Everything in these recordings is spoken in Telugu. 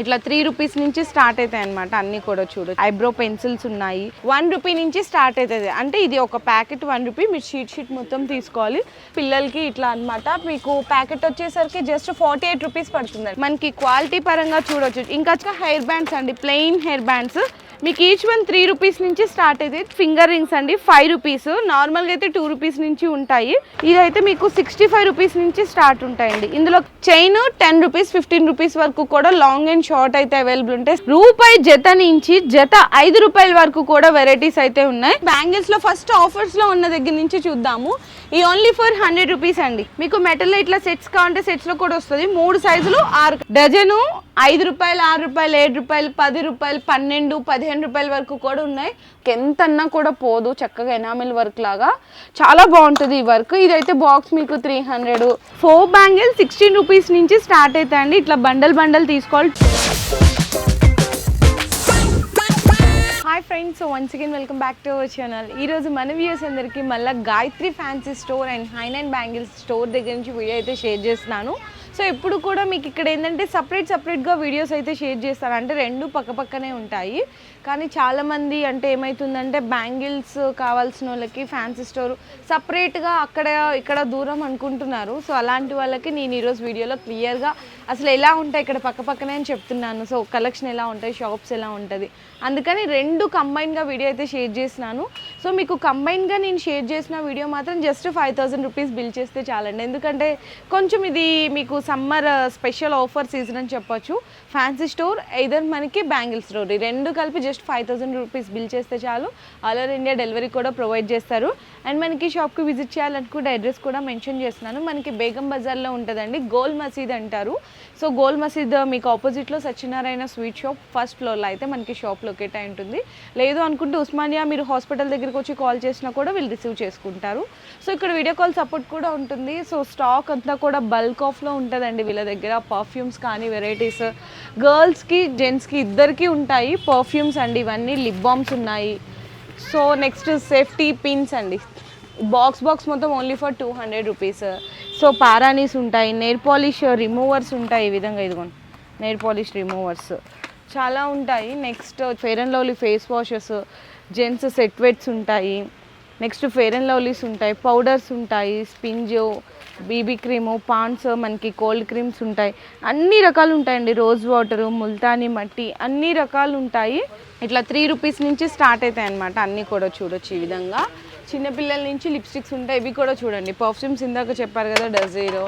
ఇట్లా త్రీ రూపీస్ నుంచి స్టార్ట్ అవుతాయి అనమాట అన్ని కూడా చూడు. ఐబ్రో పెన్సిల్స్ ఉన్నాయి. వన్ రూపీ నుంచి స్టార్ట్ అవుతుంది అంటే ఇది ఒక ప్యాకెట్ వన్ రూపీ మీరు షీట్ షీట్ మొత్తం తీసుకోవాలి. పిల్లలకి ఇట్లా అన్నమాట. మీకు ప్యాకెట్ వచ్చేసరికి జస్ట్ ఫార్టీ ఎయిట్ రూపీస్ పడుతుంది. మనకి క్వాలిటీ పరంగా చూడొచ్చు. ఇంకా హెయిర్ బ్యాండ్స్ అండి. ప్లెయిన్ హెయిర్ బ్యాండ్స్ మీకు ఈచ్ వన్ త్రీ రూపీస్ నుంచి స్టార్ట్ అయితే ఫింగర్ రింగ్స్ అండి ఫైవ్ రూపీస్ నార్మల్గా అయితే టూ రూపీస్ నుంచి ఉంటాయి. ఇదైతే మీకు సిక్స్టీ ఫైవ్ రూపీస్ నుంచి స్టార్ట్ ఉంటాయండి. ఇందులో chain ten rupees fifteen rupees వరకు కూడా లాంగ్ అండ్ షార్ట్ అయితే అవైలబుల్ ఉంటాయి. రూపాయి జత నుంచి జత ఐదు రూపాయల వరకు కూడా వెరైటీస్ అయితే ఉన్నాయి. బ్యాంగిల్స్లో ఫస్ట్ ఆఫర్స్లో ఉన్న దగ్గర నుంచి చూద్దాము. ఈ ఓన్లీ ఫర్ హండ్రెడ్ రూపీస్ అండి. మీకు మెటల్ ఇట్లా సెట్స్ కావాలంటే సెట్స్లో కూడా వస్తుంది. మూడు సైజులు ఆరు డజను ఐదు రూపాయలు ఆరు రూపాయలు ఏడు రూపాయలు పది రూపాయలు పన్నెండు పదిహేను రూపాయల వరకు కూడా ఉన్నాయి. ఎంత అన్నా కూడా పోదు చక్కగా ఎనామిల్ వర్క్ లాగా. చాలా బాగుంటుంది ఈ వర్క్ ఇదైతే బాక్స్ మీకు three hundred four bangle sixteen rupees నుంచి స్టార్ట్ అవుతాయండి ఇట్లా బండల్ బండల్ తీసుకోవాలి. Hi friends so once again welcome back to our channel ఈరోజు మన వ్యూస్ అందరికీ మళ్ళీ గాయత్రి ఫ్యాన్సీ స్టోర్ అండ్ హైన్ అండ్ బ్యాంగిల్స్ స్టోర్ దగ్గర నుంచి వీడియో అయితే షేర్ చేస్తున్నాను. సో ఎప్పుడు కూడా మీకు ఇక్కడ ఏంటంటే సపరేట్ సపరేట్గా వీడియోస్ అయితే షేర్ చేస్తాను. అంటే రెండు పక్క పక్కనే ఉంటాయి. కానీ చాలామంది అంటే ఏమవుతుందంటే బ్యాంగిల్స్ కావాల్సిన వాళ్ళకి ఫ్యాన్సీ స్టోర్ సపరేట్గా అక్కడ ఇక్కడ దూరం అనుకుంటున్నారు. సో అలాంటి వాళ్ళకి నేను ఈరోజు వీడియోలో క్లియర్గా అసలు ఎలా ఉంటాయి ఇక్కడ పక్క పక్కనే అని చెప్తున్నాను. సో కలెక్షన్ ఎలా ఉంటాయి షాప్స్ ఎలా ఉంటుంది అందుకని రెండు కంబైన్గా వీడియో అయితే షేర్ చేసినాను. సో మీకు కంబైన్గా నేను షేర్ చేసిన వీడియో మాత్రం just five thousand rupees bill చేస్తే చాలండి. ఎందుకంటే కొంచెం ఇది మీకు సమ్మర్ స్పెషల్ ఆఫర్ సీజన్ అని చెప్పొచ్చు. ఫ్యాన్సీ స్టోర్ ఐదర్ మనకి బ్యాంగిల్ స్టోర్ ఈ రెండు కలిపి just five thousand rupees bill చేస్తే చాలు. ఆల్ ఓవర్ ఇండియా డెలివరీ కూడా ప్రొవైడ్ చేస్తారు. అండ్ మనకి షాప్కి విజిట్ చేయాలనుకుంటే అడ్రస్ కూడా మెన్షన్ చేస్తున్నాను. మనకి బేగం బజార్లో ఉంటుందండి. గోల్ మసీద్ అంటారు. సో గోల్ మసీద్ మీకు ఆపోజిట్లో సత్యనారాయణ స్వీట్ షాప్ ఫస్ట్ ఫ్లోర్లో అయితే మనకి షాప్ లొకేట్ అయి ఉంటుంది. లేదు అనుకుంటే ఉస్మానియా మీరు హాస్పిటల్ దగ్గరికి వచ్చి కాల్ చేసినా కూడా వీళ్ళు రిసీవ్ చేసుకుంటారు. సో ఇక్కడ వీడియో కాల్ సపోర్ట్ కూడా ఉంటుంది. సో స్టాక్ అంతా కూడా బల్క్ ఆఫ్లో ఉంటుందండి వీళ్ళ దగ్గర. పర్ఫ్యూమ్స్ కానీ వెరైటీస్ గర్ల్స్కి జెంట్స్కి ఇద్దరికి ఉంటాయి పర్ఫ్యూమ్స్ అండి. ఇవన్నీ లిప్ బామ్స్ ఉన్నాయి. సో నెక్స్ట్ సేఫ్టీ పిన్స్ అండి. బాక్స్ బాక్స్ మొత్తం only for two hundred rupees so పారానీస్ ఉంటాయి నెయిర్ పాలిష్ రిమూవర్స్ ఉంటాయి ఈ విధంగా ఇదిగోండి. నెయిర్ పాలిష్ రిమూవర్స్ చాలా ఉంటాయి. Next fair and lovely face washes gents set vets ఉంటాయి. నెక్స్ట్ ఫెయిర్ అండ్ లవ్లీస్ ఉంటాయి. పౌడర్స్ ఉంటాయి స్పింజ్ బీబీ క్రీము పాన్స్ మనకి కోల్డ్ క్రీమ్స్ ఉంటాయి. అన్ని రకాలు ఉంటాయండి. రోజ్ వాటరు ముల్తానీ మట్టి అన్ని రకాలు ఉంటాయి. ఇట్లా త్రీ రూపీస్ నుంచి స్టార్ట్ అవుతాయి అన్నమాట. అన్నీ కూడా చూడొచ్చు ఈ విధంగా. చిన్నపిల్లల నుంచి లిప్స్టిక్స్ ఉంటాయి ఇవి కూడా చూడండి. పర్ఫ్యూమ్స్ ఇందాక చెప్పారు కదా డజీరో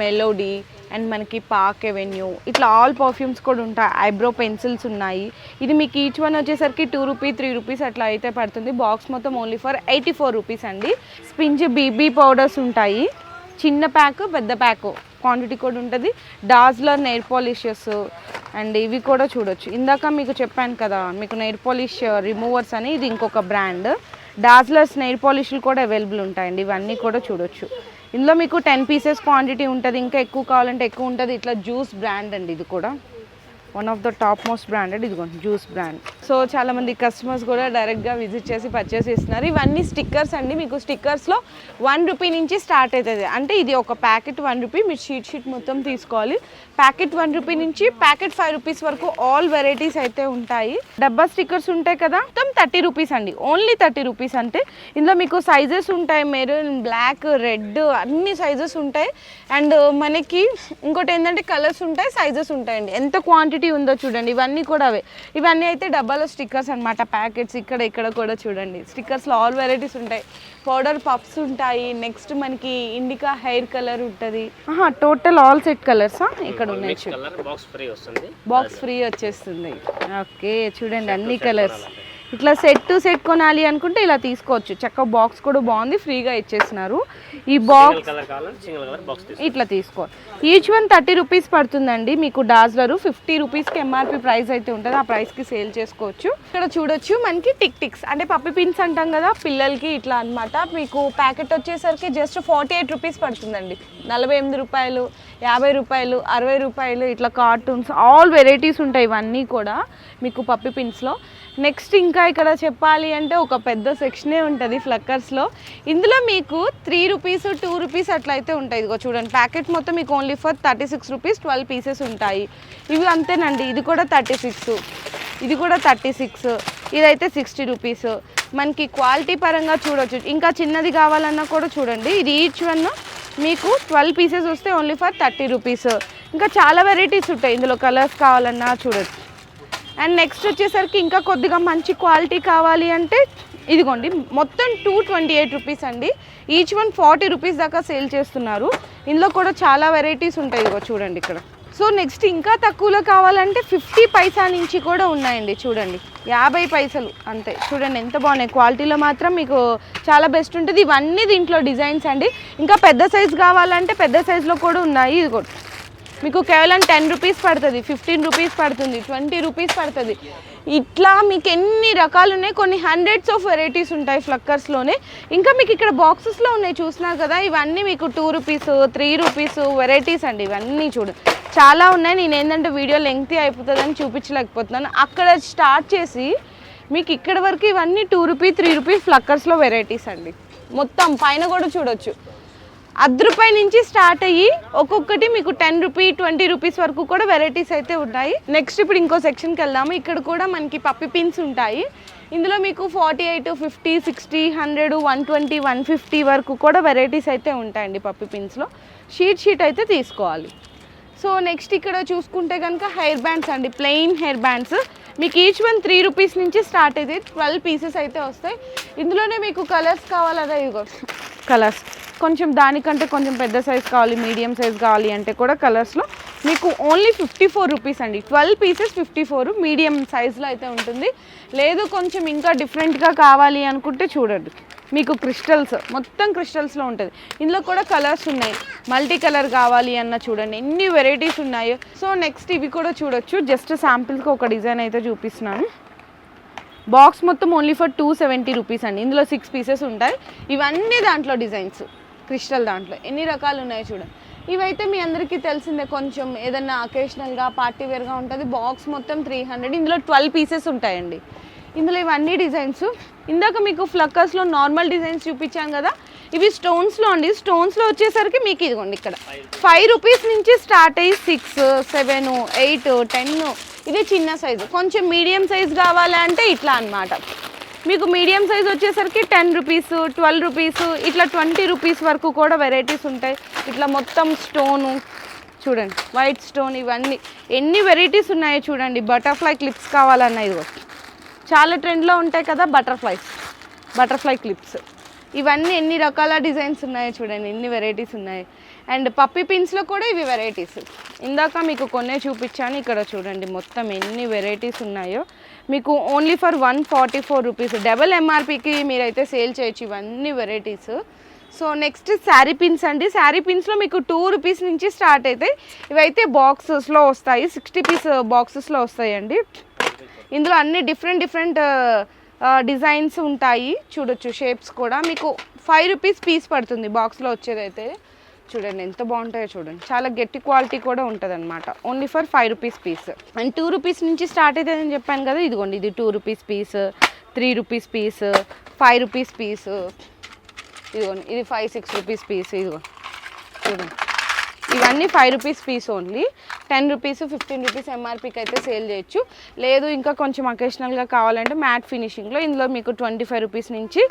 మెలోడీ అండ్ మనకి పాక్ ఎవెన్యూ ఇట్లా ఆల్ పర్ఫ్యూమ్స్ కూడా ఉంటాయి. ఐబ్రో పెన్సిల్స్ ఉన్నాయి. ఇది మీకు ఈచ్ వన్ వచ్చేసరికి టూ రూపీ త్రీ రూపీస్ అట్లా అయితే పడుతుంది. బాక్స్ మొత్తం only for eighty four rupees అండి స్పింజ్ బీబీ పౌడర్స్ ఉంటాయి. చిన్న ప్యాక్ పెద్ద ప్యాక్ క్వాంటిటీ కూడా ఉంటుంది. డాజ్లర్ నెయిర్ పాలిషెస్ అండ్ ఇవి కూడా చూడొచ్చు. ఇందాక మీకు చెప్పాను కదా మీకు నెయిర్ పాలిష్ రిమూవర్స్ అని ఇది ఇంకొక బ్రాండ్ డాజ్లర్స్ నెయిర్ పాలిష్లు కూడా అవైలబుల్ ఉంటాయండి. ఇవన్నీ కూడా చూడొచ్చు. ఇందులో మీకు టెన్ పీసెస్ క్వాంటిటీ ఉంటుంది. ఇంకా ఎక్కువ కావాలంటే ఎక్కువ ఉంటుంది. ఇట్లా జ్యూస్ బ్రాండ్ అండి ఇది కూడా. One of the top most branded ఇదిగోండి జ్యూస్ బ్రాండ్ సో చాలామంది కస్టమర్స్ కూడా డైరెక్ట్గా విజిట్ చేసి పర్చేస్ చేస్తున్నారు. ఇవన్నీ స్టిక్కర్స్ అండి. మీకు స్టిక్కర్స్లో వన్ రూపీ నుంచి స్టార్ట్ అవుతుంది. అంటే ఇది ఒక ప్యాకెట్ వన్ రూపీ మీరు షీట్ షీట్ మొత్తం తీసుకోవాలి. ప్యాకెట్ వన్ రూపీ నుంచి ప్యాకెట్ ఫైవ్ రూపీస్ వరకు ఆల్ వెరైటీస్ అయితే ఉంటాయి. డబ్బా స్టిక్కర్స్ ఉంటాయి కదా. మొత్తం థర్టీ రూపీస్ అండి. ఓన్లీ థర్టీ రూపీస్ అంటే ఇందులో మీకు సైజెస్ ఉంటాయి. మెరూన్ బ్లాక్ రెడ్ అన్ని సైజెస్ ఉంటాయి. అండ్ మనకి ఇంకోటి ఏంటంటే కలర్స్ ఉంటాయి సైజెస్ ఉంటాయండి. ఎంత క్వాంటిటీ ఉందో చూడండి. ఇవన్నీ కూడా అవే. ఇవన్నీ అయితే డబ్బాలో స్టిక్కర్స్ అన్నమాట ప్యాకెట్స్ ఇక్కడ ఇక్కడ కూడా చూడండి. స్టిక్కర్స్లో ఆల్ వెరైటీస్ ఉంటాయి. పౌడర్ పప్స్ ఉంటాయి. నెక్స్ట్ మనకి ఇండికా హెయిర్ కలర్ ఉంటుంది. టోటల్ ఆల్ సెట్ కలర్సా ఇక్కడ ఉన్నాయి మిక్స్ కలర్ బాక్స్ ఫ్రీ వస్తుంది. బాక్స్ ఫ్రీ వచ్చేస్తుంది. ఓకే చూడండి అన్ని కలర్స్ ఇట్లా సెట్ టు సెట్ కొనాలి అనుకుంటే ఇలా తీసుకోవచ్చు. చక్క బాక్స్ కూడా బాగుంది ఫ్రీగా ఇచ్చేస్తున్నారు ఈ బాక్స్ ఇట్లా తీసుకో. ఈచ్ వన్ థర్టీ రూపీస్ పడుతుందండి. మీకు డాజ్లరు ఫిఫ్టీ రూపీస్కి ఎంఆర్పి ప్రైస్ అయితే ఉంటుంది. ఆ ప్రైస్కి సేల్ చేసుకోవచ్చు. ఇక్కడ చూడొచ్చు మనకి టిక్ టిక్స్ అంటే పప్పి పిన్స్ అంటాం కదా పిల్లలకి ఇట్లా అన్నమాట. మీకు ప్యాకెట్ వచ్చేసరికి జస్ట్ ఫార్టీ ఎయిట్ రూపీస్ పడుతుందండి. నలభై ఎనిమిది రూపాయలు యాభై రూపాయలు అరవై రూపాయలు ఇట్లా కార్టూన్స్ ఆల్ వెరైటీస్ ఉంటాయి ఇవన్నీ కూడా మీకు పప్పి పిన్స్లో నెక్స్ట్ ఇంకా ఇక్కడ చెప్పాలి అంటే ఒక పెద్ద సెక్షనే ఉంటుంది ఫ్లక్కర్స్లో ఇందులో మీకు త్రీ రూపీస్ టూ రూపీస్ అట్లా అయితే ఉంటాయి. ఇదిగో చూడండి ప్యాకెట్ మొత్తం మీకు only for thirty six rupees twelve pieces ఉంటాయి. ఇవి అంతేనండి ఇది కూడా థర్టీ సిక్స్ ఇది కూడా థర్టీ సిక్స్ ఇదైతే సిక్స్టీ రూపీస్ మనకి క్వాలిటీ పరంగా చూడొచ్చు. ఇంకా చిన్నది కావాలన్నా కూడా చూడండి ఇది ఈచ్ వన్ మీకు ట్వెల్వ్ పీసెస్ వస్తే ఓన్లీ ఫర్ థర్టీ రూపీస్ ఇంకా చాలా వెరైటీస్ ఉంటాయి. ఇందులో కలర్స్ కావాలన్నా చూడొచ్చు. అండ్ నెక్స్ట్ వచ్చేసరికి ఇంకా కొద్దిగా మంచి క్వాలిటీ కావాలి అంటే ఇదిగోండి మొత్తం టూ ట్వంటీ ఎయిట్ రూపీస్ అండి. ఈచ్ వన్ ఫార్టీ రూపీస్ దాకా సేల్ చేస్తున్నారు. ఇందులో కూడా చాలా వెరైటీస్ ఉంటాయి ఇదిగో చూడండి ఇక్కడ. సో నెక్స్ట్ ఇంకా తక్కువలో కావాలంటే ఫిఫ్టీ పైసా నుంచి కూడా ఉన్నాయండి చూడండి. యాభై పైసలు అంతే. చూడండి ఎంత బాగున్నాయి. క్వాలిటీలో మాత్రం మీకు చాలా బెస్ట్ ఉంటుంది. ఇవన్నీ దీంట్లో డిజైన్స్ అండి. ఇంకా పెద్ద సైజ్ కావాలంటే పెద్ద సైజులో కూడా ఉన్నాయి. ఇది మీకు కేవలం టెన్ రూపీస్ పడుతుంది ఫిఫ్టీన్ రూపీస్ పడుతుంది ట్వంటీ రూపీస్ పడుతుంది. ఇట్లా మీకు ఎన్ని రకాలు ఉన్నాయి? కొన్ని హండ్రెడ్స్ ఆఫ్ వెరైటీస్ ఉంటాయి ఫ్లక్కర్స్లోనే ఇంకా మీకు ఇక్కడ బాక్సెస్లో ఉన్నాయి చూసినా కదా? ఇవన్నీ మీకు two rupees three rupees varieties అండి. ఇవన్నీ చూడు. చాలా ఉన్నాయి. నేను ఏంటంటే వీడియో లెంగ్తీ అయిపోతుందని చూపించలేకపోతున్నాను. అక్కడ స్టార్ట్ చేసి మీకు ఇక్కడ వరకు ఇవన్నీ టూ రూపీ త్రీ రూపీస్ ఫ్లక్కర్స్లో వెరైటీస్ అండి. మొత్తం పైన కూడా చూడొచ్చు. అర్ధ రూపాయి నుంచి స్టార్ట్ అయ్యి ఒక్కొక్కటి మీకు టెన్ రూపీ ట్వంటీ రూపీస్ వరకు కూడా వెరైటీస్ అయితే ఉంటాయి. నెక్స్ట్ ఇప్పుడు ఇంకో సెక్షన్కి వెళ్దాము. ఇక్కడ కూడా మనకి పప్పి పిన్స్ ఉంటాయి. ఇందులో మీకు forty eight fifty sixty hundred one twenty one fifty వరకు కూడా వెరైటీస్ అయితే ఉంటాయండి పప్పి పిన్స్లో షీట్ షీట్ అయితే తీసుకోవాలి. సో నెక్స్ట్ ఇక్కడ చూసుకుంటే కనుక హెయిర్ బ్యాండ్స్ అండి. ప్లెయిన్ హెయిర్ బ్యాండ్స్ మీకు ఈచ్ వన్ త్రీ రూపీస్ నుంచి స్టార్ట్ అయితే ట్వెల్వ్ పీసెస్ అయితే వస్తాయి. ఇందులోనే మీకు కలర్స్ కావాలదా ఇదిగో కలర్స్ కొంచెం దానికంటే కొంచెం పెద్ద సైజ్ కావాలి మీడియం సైజ్ కావాలి అంటే కూడా కలర్స్లో మీకు ఓన్లీ ఫిఫ్టీ ఫోర్ రూపీస్ అండి. Twelve pieces fifty four medium సైజులో అయితే ఉంటుంది. లేదు కొంచెం ఇంకా డిఫరెంట్గా కావాలి అనుకుంటే చూడండి. మీకు క్రిస్టల్స్ మొత్తం క్రిస్టల్స్లో ఉంటుంది. ఇందులో కూడా కలర్స్ ఉన్నాయి. మల్టీ కలర్ కావాలి అన్న చూడండి. ఎన్ని వెరైటీస్ ఉన్నాయో. సో నెక్స్ట్ ఇవి కూడా చూడొచ్చు. జస్ట్ శాంపిల్కి ఒక డిజైన్ అయితే చూపిస్తున్నాను. బాక్స్ మొత్తం only for two seventy rupees అండి. ఇందులో సిక్స్ పీసెస్ ఉంటాయి. ఇవన్నీ దాంట్లో డిజైన్స్. క్రిస్టల్ దాంట్లో. ఎన్ని రకాలు ఉన్నాయో చూడండి. ఇవైతే మీ అందరికీ తెలిసిందే. కొంచెం ఏదన్నా అకేషనల్గా పార్టీ వేర్గా ఉంటుంది. బాక్స్ మొత్తం త్రీ హండ్రెడ్ ఇందులో ట్వెల్వ్ పీసెస్ ఉంటాయండి. ఇందులో ఇవన్నీ డిజైన్స్. ఇందాక మీకు ఫ్లక్కర్స్లో నార్మల్ డిజైన్స్ చూపించాను కదా ఇవి స్టోన్స్లో అండి. స్టోన్స్లో వచ్చేసరికి మీకు ఇదిగోండి ఇక్కడ. ఫైవ్ రూపీస్ నుంచి స్టార్ట్ అయ్యి సిక్స్ సెవెన్ ఎయిట్ టెన్ ఇది చిన్న సైజు కొంచెం మీడియం సైజ్ కావాలంటే ఇట్లా అన్నమాట. మీకు మీడియం సైజ్ వచ్చేసరికి టెన్ రూపీస్ ట్వెల్వ్ రూపీస్ ఇట్లా ట్వంటీ రూపీస్ వరకు కూడా వెరైటీస్ ఉంటాయి. ఇట్లా మొత్తం స్టోను చూడండి వైట్ స్టోన్ ఇవన్నీ. ఎన్ని వెరైటీస్ ఉన్నాయో చూడండి. బటర్ఫ్లై క్లిప్స్ కావాలన్నా ఇదిగో. చాలా ట్రెండ్లో ఉంటాయి కదా బటర్ఫ్లైస్ బటర్ఫ్లై క్లిప్స్. ఇవన్నీ ఎన్ని రకాల డిజైన్స్ ఉన్నాయో చూడండి ఎన్ని వెరైటీస్ ఉన్నాయి. అండ్ పప్పీ పిన్స్లో కూడా ఇవి వెరైటీస్. ఇందాక మీకు కొన్నే చూపించాను ఇక్కడ చూడండి మొత్తం ఎన్ని వెరైటీస్ ఉన్నాయో. మీకు only for one forty four rupees. Double ఎంఆర్పికి మీరైతే సేల్ చేయొచ్చు ఇవన్నీ varieties. So next sari pins అండి. శారీ పిన్స్లో మీకు టూ రూపీస్ నుంచి స్టార్ట్ అయితే ఇవైతే బాక్సెస్లో వస్తాయి సిక్స్టీ పీస్ బాక్సెస్లో వస్తాయండి. ఇందులో అన్ని డిఫరెంట్ డిఫరెంట్ డిజైన్స్ ఉంటాయి. చూడొచ్చు షేప్స్ కూడా. మీకు ఫైవ్ రూపీస్ పీస్ పడుతుంది బాక్స్లో వచ్చేదైతే. చూడండి ఎంత బాగుంటాయో చూడండి. చాలా గట్టి క్వాలిటీ కూడా ఉంటుంది అనమాట only for five rupees piece and two rupees నుంచి స్టార్ట్ అవుతుందని చెప్పాను కదా ఇదిగోండి ఇది two rupees piece three rupees piece five rupees piece ఇదిగోండి ఇది ఫైవ్ సిక్స్ రూపీస్ పీస్ ఇదిగో చూడండి. ఇవన్నీ five rupees piece only ten rupees fifteen rupees ఎంఆర్పీకి అయితే సేల్ చేయొచ్చు. లేదు ఇంకా కొంచెం అకేషనల్గా కావాలంటే మ్యాట్ ఫినిషింగ్లో ఇందులో మీకు ట్వంటీ ఫైవ్ రూపీస్ నుంచి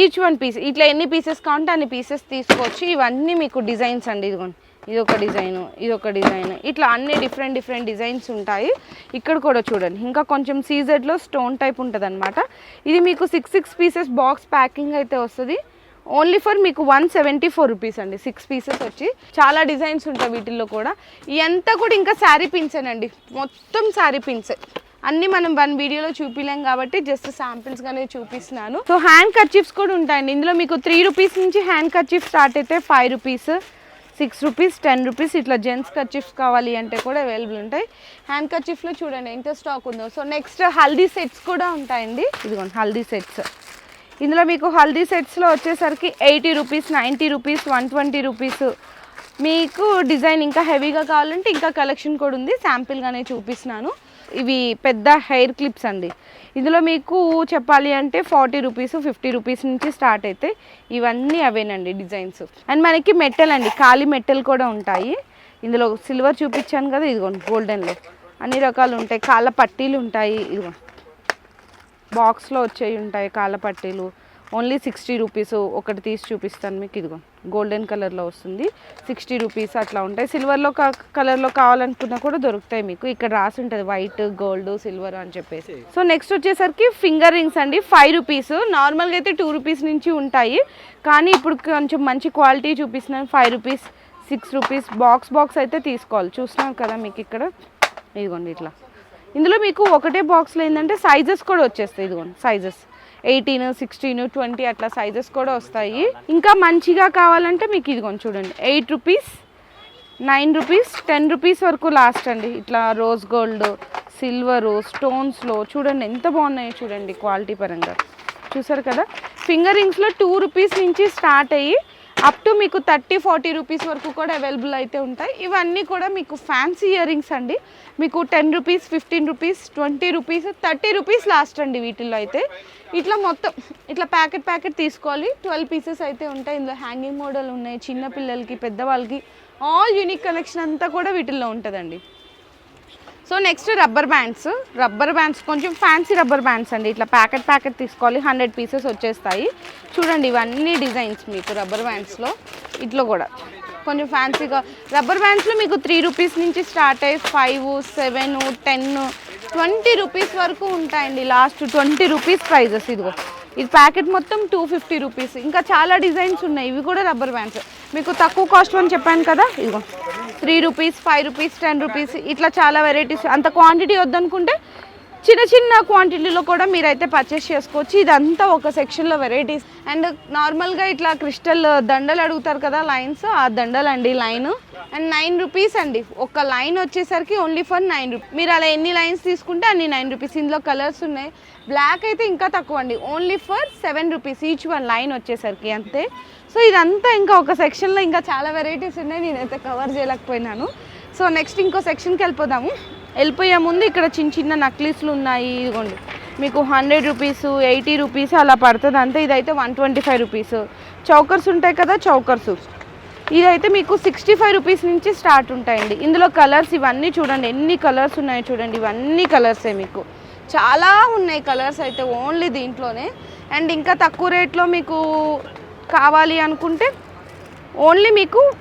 ఈచ్ వన్ పీస్ ఇట్లా ఎన్ని పీసెస్ కావాలంటే అన్ని పీసెస్ తీసుకోవచ్చు. ఇవన్నీ మీకు డిజైన్స్ అండి ఇదిగోండి. ఇది ఒక డిజైన్ ఇది ఒక డిజైన్. ఇట్లా అన్ని డిఫరెంట్ డిఫరెంట్ డిజైన్స్ ఉంటాయి. ఇక్కడ కూడా చూడండి. ఇంకా కొంచెం సీజెడ్లో స్టోన్ టైప్ ఉంటుంది ఇది మీకు six six pieces box packing అయితే వస్తుంది. ఓన్లీ ఫర్ మీకు వన్ సెవెంటీ ఫోర్ రూపీస్ అండి. సిక్స్ పీసెస్ వచ్చి చాలా డిజైన్స్ ఉంటాయి వీటిల్లో కూడా. ఇదంతా కూడా ఇంకా శారీ పించేనండి మొత్తం శారీ పించే అన్నీ మనం వన్ వీడియోలో చూపిలేం కాబట్టి జస్ట్ శాంపిల్స్గానే చూపిస్తున్నాను. సో హ్యాండ్ కర్చీఫ్స్ కూడా ఉంటాయండి. ఇందులో మీకు త్రీ రూపీస్ నుంచి హ్యాండ్ కర్చీఫ్ స్టార్ట్ అయితే five rupees six rupees ten rupees ఇట్లా జెంట్స్ కర్చీఫ్స్ కావాలి అంటే కూడా అవైలబుల్ ఉంటాయి. హ్యాండ్ కర్చీఫ్లో చూడండి ఎంత స్టాక్ ఉందో. సో నెక్స్ట్ హల్దీ సెట్స్ కూడా ఉంటాయండి. ఇదిగోండి హల్దీ సెట్స్ ఇందులో మీకు హల్దీ సెట్స్లో వచ్చేసరికి eighty rupees ninety rupees one twenty rupees. మీకు డిజైన్ ఇంకా హెవీగా కావాలంటే ఇంకా కలెక్షన్ కూడా ఉంది. శాంపిల్గానే చూపిస్తున్నాను. ఇవి పెద్ద హెయిర్ క్లిప్స్ అండి. ఇందులో మీకు చెప్పాలి అంటే ఫార్టీ రూపీస్ ఫిఫ్టీ రూపీస్ నుంచి స్టార్ట్ అయితే ఇవన్నీ అవేనండి డిజైన్స్. అండ్ మనకి మెట్టల్ అండి. ఖాళీ మెట్టల్ కూడా ఉంటాయి. ఇందులో సిల్వర్ చూపించాను కదా ఇదిగోండి గోల్డెన్లో. అన్ని రకాలు ఉంటాయి. కాళ్ళ పట్టీలు ఉంటాయి. ఇదిగో బాక్స్లో వచ్చేవి ఉంటాయి కాళ్ళ పట్టీలు. ఓన్లీ సిక్స్టీ రూపీస్ ఒకటి తీసి చూపిస్తాను మీకు ఇదిగో. గోల్డెన్ కలర్లో వస్తుంది. సిక్స్టీ రూపీస్ అట్లా ఉంటాయి. సిల్వర్లో కా కలర్లో కావాలనుకున్నా కూడా దొరుకుతాయి మీకు. ఇక్కడ రాసి ఉంటుంది వైట్ గోల్డ్ సిల్వర్ అని చెప్పేసి. సో నెక్స్ట్ వచ్చేసరికి ఫింగర్ రింగ్స్ అండి. Five rupees. నార్మల్గా అయితే టూ రూపీస్ నుంచి ఉంటాయి. కానీ ఇప్పుడు కొంచెం మంచి క్వాలిటీ చూపిస్తున్నాను. Five rupees six rupees box box అయితే తీసుకోవాలి. చూస్తున్నాను కదా మీకు ఇక్కడ? ఇదిగోండి ఇట్లా. ఇందులో మీకు ఒకటే బాక్స్లో ఏంటంటే సైజెస్ కూడా వచ్చేస్తాయి ఇదిగోండి సైజెస్ ఎయిటీన్ సిక్స్టీన్ ట్వంటీ అట్లా సైజెస్ కూడా వస్తాయి. ఇంకా మంచిగా కావాలంటే మీకు ఇదిగోండి చూడండి eight rupees nine rupees ten rupees వరకు లాస్ట్ అండి. ఇట్లా రోజ్ గోల్డ్ సిల్వరు స్టోన్స్లో చూడండి ఎంత బాగున్నాయో చూడండి క్వాలిటీ పరంగా. చూసారు కదా? ఫింగర్ రింగ్స్లో టూ రూపీస్ నుంచి స్టార్ట్ అయ్యి అప్ టు మీకు థర్టీ ఫార్టీ రూపీస్ వరకు కూడా అవైలబుల్ అయితే ఉంటాయి. ఇవన్నీ కూడా మీకు ఫ్యాన్సీ ఇయర్ రింగ్స్ అండి. మీకు ten rupees fifteen rupees twenty rupees thirty rupees last అండి వీటిల్లో అయితే. ఇట్లా మొత్తం ఇట్లా ప్యాకెట్ ప్యాకెట్ తీసుకోవాలి. ట్వెల్వ్ పీసెస్ అయితే ఉంటాయి. ఇందులో హ్యాంగింగ్ మోడల్ ఉన్నాయి. చిన్న పిల్లలకి పెద్దవాళ్ళకి ఆల్ యూనిక్ కలెక్షన్ అంతా కూడా వీటిల్లో ఉంటుందండి. So next rubber bands. Rubber bands కొంచెం ఫ్యాన్సీ రబ్బర్ బ్యాండ్స్ అండి. ఇట్లా ప్యాకెట్ ప్యాకెట్ తీసుకోవాలి. హండ్రెడ్ పీసెస్ వచ్చేస్తాయి. చూడండి ఇవన్నీ డిజైన్స్ మీకు రబ్బర్ బ్యాండ్స్లో. ఇట్లా కూడా కొంచెం ఫ్యాన్సీగా రబ్బర్ బ్యాండ్స్లో మీకు త్రీ రూపీస్ నుంచి స్టార్ట్ అయ్యి five seven ten twenty rupees వరకు ఉంటాయండి. లాస్ట్ ట్వంటీ రూపీస్ ప్రైజెస్ ఇదిగో. ఇది ప్యాకెట్ మొత్తం టూ ఫిఫ్టీ రూపీస్ ఇంకా చాలా డిజైన్స్ ఉన్నాయి. ఇవి కూడా రబ్బర్ బ్యాండ్స్. మీకు తక్కువ కాస్ట్ అని చెప్పాను కదా? ఇదిగో. Three rupees five rupees ten rupees ఇట్లా చాలా వెరైటీస్. అంత క్వాంటిటీ వద్దనుకుంటే చిన్న చిన్న క్వాంటిటీలో కూడా మీరైతే పర్చేస్ చేసుకోవచ్చు. ఇదంతా ఒక సెక్షన్లో వెరైటీస్ అండ్ నార్మల్గా ఇట్లా క్రిస్టల్ దండలు అడుగుతారు కదా లైన్స్ ఆ దండలు అండి లైన్ అండ్ నైన్ రూపీస్ అండి. ఒక లైన్ వచ్చేసరికి ఓన్లీ ఫర్ నైన్ రూపీస్ మీరు అలా ఎన్ని లైన్స్ తీసుకుంటే అన్ని నైన్ రూపీస్. ఇందులో కలర్స్ ఉన్నాయి. బ్లాక్ అయితే ఇంకా తక్కువ అండి only for seven rupees. Each one line వచ్చేసరికి అంతే. సో ఇదంతా ఇంకా ఒక సెక్షన్లో ఇంకా చాలా వెరైటీస్ ఉన్నాయి. నేనైతే కవర్ చేయలేకపోయినాను. సో నెక్స్ట్ ఇంకో సెక్షన్కి వెళ్ళిపోదాము. వెళ్ళిపోయే ముందు ఇక్కడ చిన్న చిన్న నక్లీస్లు ఉన్నాయి. ఇదిగోండి. మీకు హండ్రెడ్ రూపీస్ ఎయిటీ రూపీస్ అలా పడుతుంది అంతే. ఇదైతే one twenty five rupees chokers ఉంటాయి కదా చౌకర్స్. ఇదైతే మీకు సిక్స్టీ ఫైవ్ రూపీస్ నుంచి స్టార్ట్ ఉంటాయండి. ఇందులో కలర్స్ ఇవన్నీ చూడండి. ఎన్ని కలర్స్ ఉన్నాయో చూడండి. ఇవన్నీ కలర్సే మీకు. చాలా ఉన్నాయి కలర్స్ అయితే ఓన్లీ దీంట్లోనే. అండ్ ఇంకా తక్కువ రేట్లో మీకు కావాలి అనుకుంటే ఓన్లీ మీకు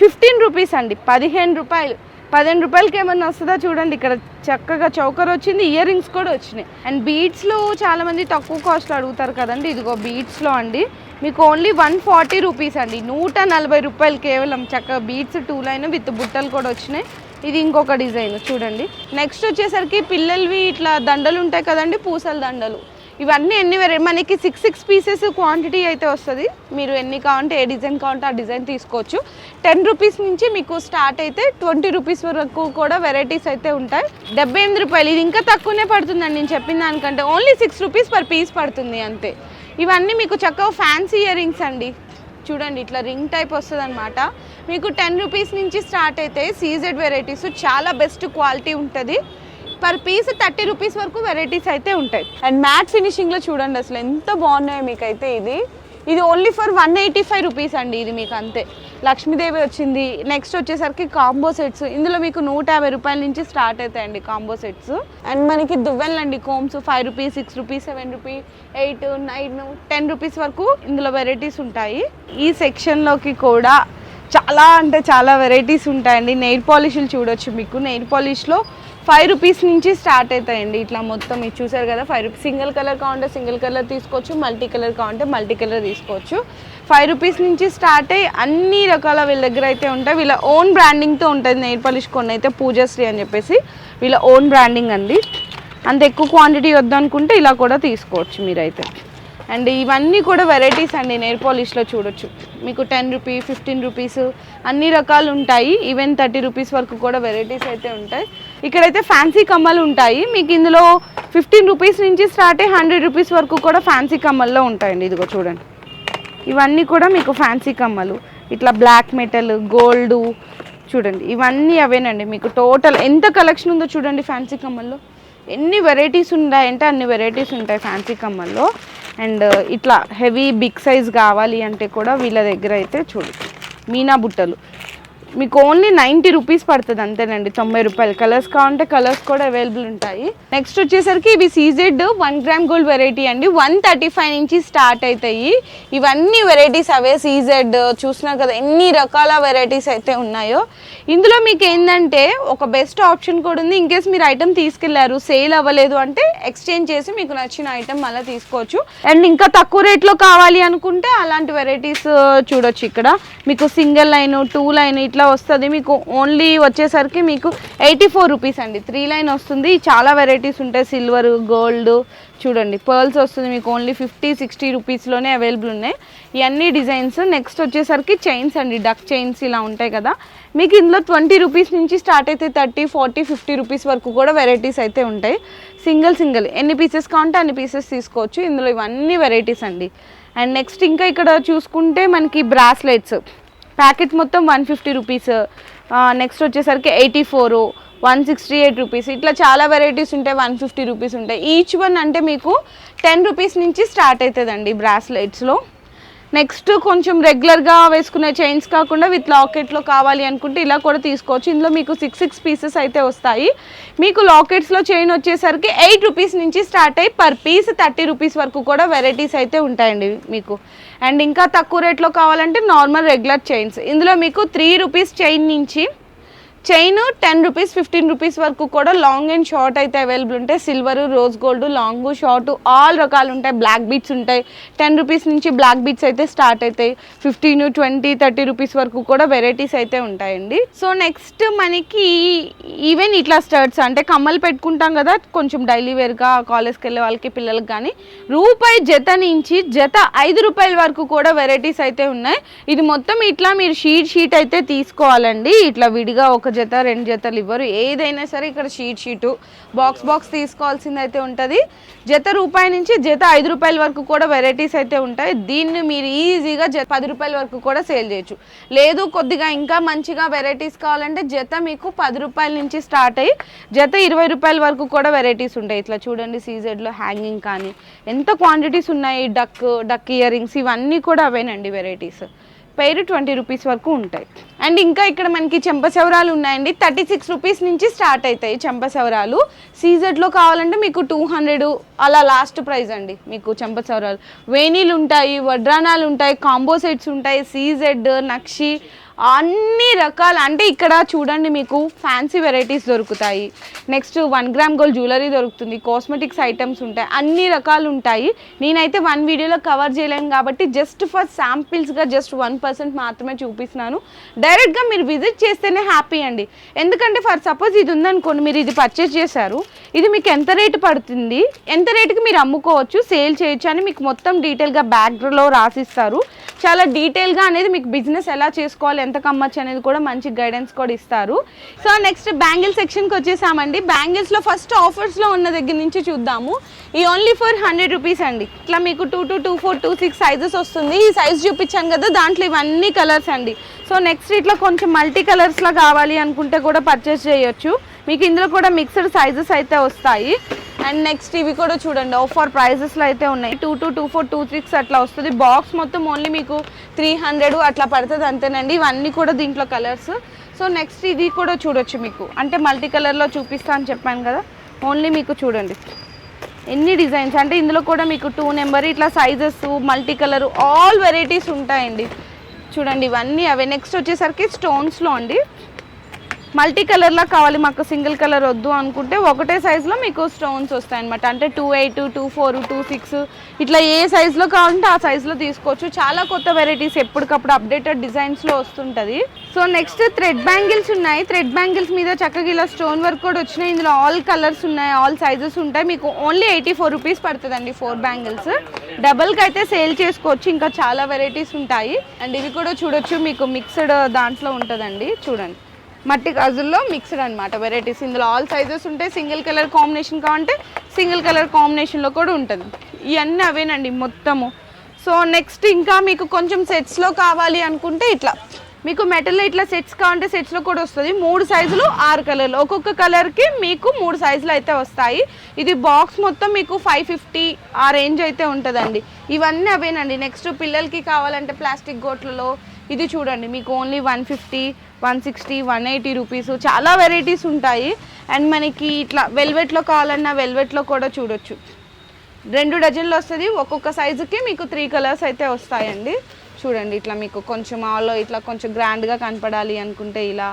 ఫిఫ్టీన్ రూపీస్ అండి. పదిహేను రూపాయలు. పదిహేను రూపాయలకి ఏమన్నా వస్తుందా చూడండి. ఇక్కడ చక్కగా చౌకర్ వచ్చింది. ఇయర్ రింగ్స్ కూడా వచ్చినాయి. అండ్ బీడ్స్లో చాలామంది తక్కువ కాస్ట్లో అడుగుతారు కదండి. ఇదిగో బీడ్స్లో అండి. మీకు ఓన్లీ వన్ ఫార్టీ రూపీస్ అండి. నూట నలభై రూపాయలు కేవలం చక్కగా బీడ్స్ టూ లైన్ విత్ బుట్టలు కూడా వచ్చినాయి. ఇది ఇంకొక డిజైన్ చూడండి. నెక్స్ట్ వచ్చేసరికి పిల్లలవి ఇట్లా దండలు ఉంటాయి కదండి. పూసల దండలు. ఇవన్నీ ఎన్ని వెరై మనకి సిక్స్ సిక్స్ పీసెస్ క్వాంటిటీ అయితే వస్తుంది. మీరు ఎన్ని కావాలంటే ఏ డిజైన్ కావాలంటే ఆ డిజైన్ తీసుకోవచ్చు. టెన్ రూపీస్ నుంచి మీకు స్టార్ట్ అయితే ట్వంటీ రూపీస్ వరకు కూడా వెరైటీస్ అయితే ఉంటాయి. డెబ్బై ఎనిమిది రూపాయలు. ఇది ఇంకా తక్కువనే పడుతుందండి. నేను చెప్పిన దానికంటే only six rupees per piece పడుతుంది అంతే. ఇవన్నీ మీకు చక్కగా ఫ్యాన్సీ ఇయర్ రింగ్స్ అండి. చూడండి ఇట్లా రింగ్ టైప్ వస్తుంది అనమాట మీకు టెన్ రూపీస్ నుంచి స్టార్ట్ అయితే సీజెడ్ వెరైటీస్ చాలా బెస్ట్ క్వాలిటీ ఉంటుంది. పర్ పీస్ థర్టీ రూపీస్ వరకు వెరైటీస్ అయితే ఉంటాయి. అండ్ మ్యాట్ ఫినిషింగ్లో చూడండి అసలు ఎంత బాగున్నాయో మీకు అయితే ఇది. ఇది only for one eighty five rupees అండి ఇది మీకు అంతే. లక్ష్మీదేవి వచ్చింది నెక్స్ట్ వచ్చేసరికి కాంబో సెట్స్ ఇందులో మీకు నూట యాభై రూపాయల నుంచి స్టార్ట్ అవుతాయండి కాంబో సెట్స్ అండ్ మనకి దువ్వెలండి combs five rupees six rupees seven rupee eight nine ten rupees వరకు ఇందులో వెరైటీస్ ఉంటాయి. ఈ సెక్షన్లోకి కూడా చాలా అంటే చాలా వెరైటీస్ ఉంటాయండి. నెయిల్ పాలిష్లు చూడొచ్చు మీకు. నెయిల్ పాలిష్లో ఫైవ్ రూపీస్ నుంచి స్టార్ట్ అవుతాయండి. ఇట్లా మొత్తం మీరు చూసారు కదా ఫైవ్ రూపీస్ సింగిల్ కలర్ కావాలంటే సింగిల్ కలర్ తీసుకోవచ్చు మల్టీ కలర్ కావాలంటే మల్టీ కలర్ తీసుకోవచ్చు. ఫైవ్ రూపీస్ నుంచి స్టార్ట్ అయ్యి అన్ని రకాల వీళ్ళ దగ్గర అయితే ఉంటాయి. వీళ్ళ ఓన్ బ్రాండింగ్తో ఉంటుంది నెయిల్ పాలిష్ కొన్ని అయితే పూజశ్రీ అని చెప్పేసి. వీళ్ళ ఓన్ బ్రాండింగ్ అండి. అంత ఎక్కువ క్వాంటిటీ వద్దనుకుంటే ఇలా కూడా తీసుకోవచ్చు మీరైతే. అండ్ ఇవన్నీ కూడా వెరైటీస్ అండి నెయిల్ పాలిష్లో చూడొచ్చు. మీకు టెన్ రూపీ ఫిఫ్టీన్ రూపీస్ అన్ని రకాలు ఉంటాయి. ఈవెన్ థర్టీ రూపీస్ వరకు కూడా వెరైటీస్ అయితే ఉంటాయి. ఇక్కడైతే ఫ్యాన్సీ కమ్మలు ఉంటాయి. మీకు ఇందులో ఫిఫ్టీన్ రూపీస్ నుంచి స్టార్ట్ అయ్యి హండ్రెడ్ రూపీస్ వరకు కూడా ఫ్యాన్సీ కమ్మల్లో ఉంటాయండి. ఇదిగో చూడండి. ఇవన్నీ కూడా మీకు ఫ్యాన్సీ కమ్మలు. ఇట్లా బ్లాక్ మెటల్ గోల్డ్ చూడండి. ఇవన్నీ అవేనండి. మీకు టోటల్ ఎంత కలెక్షన్ ఉందో చూడండి ఫ్యాన్సీ కమ్మల్లో. ఎన్ని వెరైటీస్ ఉన్నాయంటే అన్ని వెరైటీస్ ఉంటాయి ఫ్యాన్సీ కమ్మల్లో. అండ్ ఇట్లా హెవీ బిగ్ సైజ్ కావాలి అంటే కూడా వీళ్ళ దగ్గర అయితే చూడు. మీనా బుట్టలు. మీకు ఓన్లీ నైంటీ రూపీస్ పడుతుంది అంతేనండి తొంభై రూపాయలు. కలర్స్ కావాలంటే కలర్స్ కూడా అవైలబుల్ ఉంటాయి. నెక్స్ట్ వచ్చేసరికి ఇవి CZ one gram gold variety అండి. వన్ థర్టీ ఫైవ్ నుంచి స్టార్ట్ అవుతాయి ఇవన్నీ వెరైటీస్ అవే సీజెడ్ చూసినా కదా ఎన్ని రకాల వెరైటీస్ అయితే ఉన్నాయో. ఇందులో మీకు ఏంటంటే ఒక బెస్ట్ ఆప్షన్ కూడా ఉంది. ఇన్కేస్ మీరు ఐటమ్ తీసుకెళ్ళారు సేల్ అవ్వలేదు అంటే ఎక్స్చేంజ్ చేసి మీకు నచ్చిన ఐటమ్ మళ్ళీ తీసుకోవచ్చు. అండ్ ఇంకా తక్కువ రేట్లో కావాలి అనుకుంటే అలాంటి వెరైటీస్ చూడొచ్చు ఇక్కడ. మీకు సింగిల్ లైన్ టూ లైన్ ఇట్లా వస్తుంది. మీకు ఓన్లీ వచ్చేసరికి మీకు ఎయిటీ ఫోర్ రూపీస్ అండి. త్రీ లైన్ వస్తుంది. చాలా వెరైటీస్ ఉంటాయి. సిల్వర్ గోల్డ్ చూడండి. పర్ల్స్ వస్తుంది మీకు ఓన్లీ ఫిఫ్టీ సిక్స్టీ రూపీస్లోనే అవైలబుల్ ఉన్నాయి. ఇవన్నీ డిజైన్స్ నెక్స్ట్ వచ్చేసరికి చైన్స్ అండి. డక్ చైన్స్ ఇలా ఉంటాయి కదా. మీకు ఇందులో ట్వంటీ రూపీస్ నుంచి స్టార్ట్ అయితే థర్టీ ఫార్టీ ఫిఫ్టీ రూపీస్ వరకు కూడా వెరైటీస్ అయితే ఉంటాయి. సింగిల్ సింగిల్ ఎన్ని పీసెస్ కావాలంటే అన్ని పీసెస్ తీసుకోవచ్చు. ఇందులో ఇవన్నీ వెరైటీస్ అండి. అండ్ నెక్స్ట్ ఇంకా ఇక్కడ చూసుకుంటే మనకి బ్రాస్లెట్స్ ప్యాకెట్ మొత్తం వన్ ఫిఫ్టీ రూపీస్. నెక్స్ట్ వచ్చేసరికి eighty four one sixty eight rupees. ఇట్లా చాలా వెరైటీస్ ఉంటాయి వన్ ఫిఫ్టీ రూపీస్ ఉంటాయి. ఈచ్ వన్ అంటే మీకు టెన్ రూపీస్ నుంచి స్టార్ట్ అవుతుందండి బ్రాస్లెట్స్లో నెక్స్ట్ కొంచెం రెగ్యులర్గా వేసుకునే చైన్స్ కాకుండా విత్ లాకెట్లో కావాలి అనుకుంటే ఇలా కూడా తీసుకోవచ్చు. ఇందులో మీకు సిక్స్ సిక్స్ పీసెస్ అయితే వస్తాయి. మీకు లాకెట్స్లో చైన్ వచ్చేసరికి ఎయిట్ రూపీస్ నుంచి స్టార్ట్ అయ్యి పర్ పీస్ థర్టీ రూపీస్ వరకు కూడా వెరైటీస్ అయితే ఉంటాయండి మీకు. అండ్ ఇంకా తక్కువ రేట్లో కావాలంటే నార్మల్ రెగ్యులర్ చైన్స్ ఇందులో మీకు త్రీ రూపీస్ చైన్ నుంచి chain ten rupees fifteen rupees వరకు కూడా లాంగ్ అండ్ షార్ట్ అయితే అవైలబుల్ ఉంటాయి. Silver rose gold long short all రకాలు ఉంటాయి. బ్లాక్ బీట్స్ ఉంటాయి. టెన్ రూపీస్ నుంచి బ్లాక్ బీట్స్ అయితే స్టార్ట్ అవుతాయి. ఫిఫ్టీన్ ట్వంటీ థర్టీ రూపీస్ వరకు కూడా వెరైటీస్ అయితే ఉంటాయండి. సో నెక్స్ట్ మనకి ఈవెన్ ఇట్లా స్టర్ట్స్ అంటే కమ్మలు పెట్టుకుంటాం కదా కొంచెం డైలీ వేర్గా కాలేజ్కి వెళ్ళే వాళ్ళకి పిల్లలకి కానీ రూపాయి జత నుంచి జత ఐదు రూపాయల వరకు కూడా వెరైటీస్ అయితే ఉన్నాయి. ఇది మొత్తం ఇట్లా మీరు షీట్ షీట్ అయితే తీసుకోవాలండి. ఇట్లా విడిగా ఒక జత రెండు జతలు ఇవ్వరు. ఏదైనా సరే ఇక్కడ షీట్ షీటు బాక్స్ బాక్స్ తీసుకోవాల్సింది అయితే ఉంటుంది. జత రూపాయి నుంచి జత ఐదు రూపాయల వరకు కూడా వెరైటీస్ అయితే ఉంటాయి. దీన్ని మీరు ఈజీగా జత పది రూపాయల వరకు కూడా సేల్ చేయొచ్చు. లేదు కొద్దిగా ఇంకా మంచిగా వెరైటీస్ కావాలంటే జత మీకు పది రూపాయల నుంచి స్టార్ట్ అయ్యి జత ఇరవై రూపాయల వరకు కూడా వెరైటీస్ ఉంటాయి. ఇట్లా చూడండి సీజెడ్లో హ్యాంగింగ్ కానీ ఎంత క్వాంటిటీస్ ఉన్నాయి డక్ డక్ ఇయర్ రింగ్స్ ఇవన్నీ కూడా అవేనండి వెరైటీస్ పేరు ట్వంటీ రూపీస్ వరకు ఉంటాయి. అండ్ ఇంకా ఇక్కడ మనకి చెంపసవరాలు ఉన్నాయండి. థర్టీ సిక్స్ రూపీస్ నుంచి స్టార్ట్ అవుతాయి చెంపసవరాలు సీజెడ్లో కావాలంటే మీకు టూ హండ్రెడ్ అలా లాస్ట్ ప్రైస్ అండి మీకు చెంపసవరాలు వేణీలు ఉంటాయి వడ్రానాలు ఉంటాయి కాంబో సెట్స్ ఉంటాయి సీజెడ్ నక్షి అన్ని రకాల అంటే ఇక్కడ చూడండి మీకు ఫ్యాన్సీ వెరైటీస్ దొరుకుతాయి. Next one gram gold jewellery దొరుకుతుంది. కాస్మెటిక్స్ ఐటమ్స్ ఉంటాయి. అన్ని రకాలు ఉంటాయి. నేనైతే వన్ వీడియోలో కవర్ చేయలేను కాబట్టి జస్ట్ ఫర్ శాంపిల్స్గా జస్ట్ వన్ పర్సెంట్ మాత్రమే చూపిస్తున్నాను. డైరెక్ట్గా మీరు విజిట్ చేస్తేనే హ్యాపీ అండి. ఎందుకంటే ఫర్ సపోజ్ ఇది ఉందనుకోండి మీరు ఇది పర్చేస్ చేశారు. ఇది మీకు ఎంత రేటు పడుతుంది? ఎంత రేటుకి మీరు అమ్ముకోవచ్చు సేల్ చేయొచ్చు అని మీకు మొత్తం డీటెయిల్గా బ్యాక్లో రాసిస్తారు. చాలా డీటెయిల్గా అనేది మీకు బిజినెస్ ఎలా చేసుకోవాలి ఎంత కమ్మచ్చు అనేది కూడా మంచి గైడెన్స్ కూడా ఇస్తారు. సో నెక్స్ట్ బ్యాంగిల్ సెక్షన్కి వచ్చేసామండి. బ్యాంగిల్స్లో ఫస్ట్ ఆఫర్స్లో ఉన్న దగ్గర నుంచి చూద్దాము. ఈ ఓన్లీ ఫర్ హండ్రెడ్ రూపీస్ అండి. ఇట్లా మీకు two two two four two six sizes వస్తుంది. ఈ సైజ్ చూపించాను కదా దాంట్లో ఇవన్నీ కలర్స్ అండి. సో నెక్స్ట్ ఇట్లా కొంచెం మల్టీ కలర్స్లో కావాలి అనుకుంటే కూడా పర్చేస్ చేయొచ్చు. మీకు ఇందులో కూడా మిక్స్డ్ సైజెస్ అయితే వస్తాయి. అండ్ నెక్స్ట్ ఇవి కూడా చూడండి. ఆఫర్ ప్రైజెస్లో అయితే ఉన్నాయి. Two two two four two six అట్లా వస్తుంది. బాక్స్ మొత్తం ఓన్లీ మీకు త్రీ హండ్రెడ్ అట్లా పడుతుంది అంతేనండి. ఇవన్నీ కూడా దీంట్లో కలర్స్ సో నెక్స్ట్ ఇది కూడా చూడొచ్చు మీకు. అంటే మల్టీ కలర్లో చూపిస్తా అని చెప్పాను కదా. ఓన్లీ మీకు చూడండి. ఎన్ని డిజైన్స్ అంటే ఇందులో కూడా మీకు టూ నెంబర్ ఇట్లా sizes multi colour all varieties ఉంటాయండి. చూడండి ఇవన్నీ అవే. నెక్స్ట్ వచ్చేసరికి స్టోన్స్లో అండి. మల్టీ కలర్లా కావాలి మాకు సింగిల్ కలర్ వద్దు అనుకుంటే ఒకటే సైజులో మీకు స్టోన్స్ వస్తాయి అనమాట అంటే two eight two four two six ఇట్లా ఏ సైజులో కావాలంటే ఆ సైజులో తీసుకోవచ్చు. చాలా కొత్త వెరైటీస్ ఎప్పటికప్పుడు అప్డేటెడ్ డిజైన్స్లో వస్తుంటుంది. సో నెక్స్ట్ థ్రెడ్ బ్యాంగిల్స్ ఉన్నాయి. థ్రెడ్ బ్యాంగిల్స్ మీద చక్కగా ఇలా స్టోన్ వర్క్ కూడా వచ్చినాయి. ఇందులో ఆల్ కలర్స్ ఉన్నాయి ఆల్ సైజెస్ ఉంటాయి. మీకు ఓన్లీ ఎయిటీ ఫోర్ రూపీస్ పడుతుందండి ఫోర్ బ్యాంగిల్స్ డబల్కి అయితే సేల్ చేసుకోవచ్చు. ఇంకా చాలా వెరైటీస్ ఉంటాయి. అండ్ ఇవి కూడా చూడొచ్చు. మీకు మిక్స్డ్ దాంట్లో ఉంటుందండి. చూడండి. మట్టి గాజుల్లో మిక్స్డ్ అనమాట వెరైటీస్ ఇందులో ఆల్ సైజెస్ ఉంటాయి. సింగిల్ కలర్ కాంబినేషన్ కావాలంటే సింగిల్ కలర్ కాంబినేషన్లో కూడా ఉంటుంది. ఇవన్నీ అవేనండి మొత్తము. సో నెక్స్ట్ ఇంకా మీకు కొంచెం సెట్స్లో కావాలి అనుకుంటే ఇట్లా. మీకు మెటల్లో ఇట్లా సెట్స్ కావాలంటే సెట్స్లో కూడా వస్తుంది. మూడు సైజులు ఆరు కలర్లు ఒక్కొక్క కలర్కి మీకు మూడు సైజులు అయితే వస్తాయి. ఇది బాక్స్ మొత్తం మీకు ఫైవ్ ఫిఫ్టీ ఆ రేంజ్ అయితే ఉంటుందండి. ఇవన్నీ అవేనండి. నెక్స్ట్ పిల్లలకి కావాలంటే ప్లాస్టిక్ గోట్లలో. ఇది చూడండి. మీకు only one fifty one sixty one eighty rupees. చాలా వెరైటీస్ ఉంటాయి. అండ్ మనకి ఇట్లా వెల్వెట్లో కావాలన్నా వెల్వెట్లో కూడా చూడొచ్చు. రెండు డజన్లు వస్తుంది. ఒక్కొక్క సైజుకి మీకు త్రీ కలర్స్ అయితే వస్తాయండి. చూడండి ఇట్లా మీకు కొంచెం ఆలో ఇట్లా కొంచెం గ్రాండ్గా కనపడాలి అనుకుంటే ఇలా.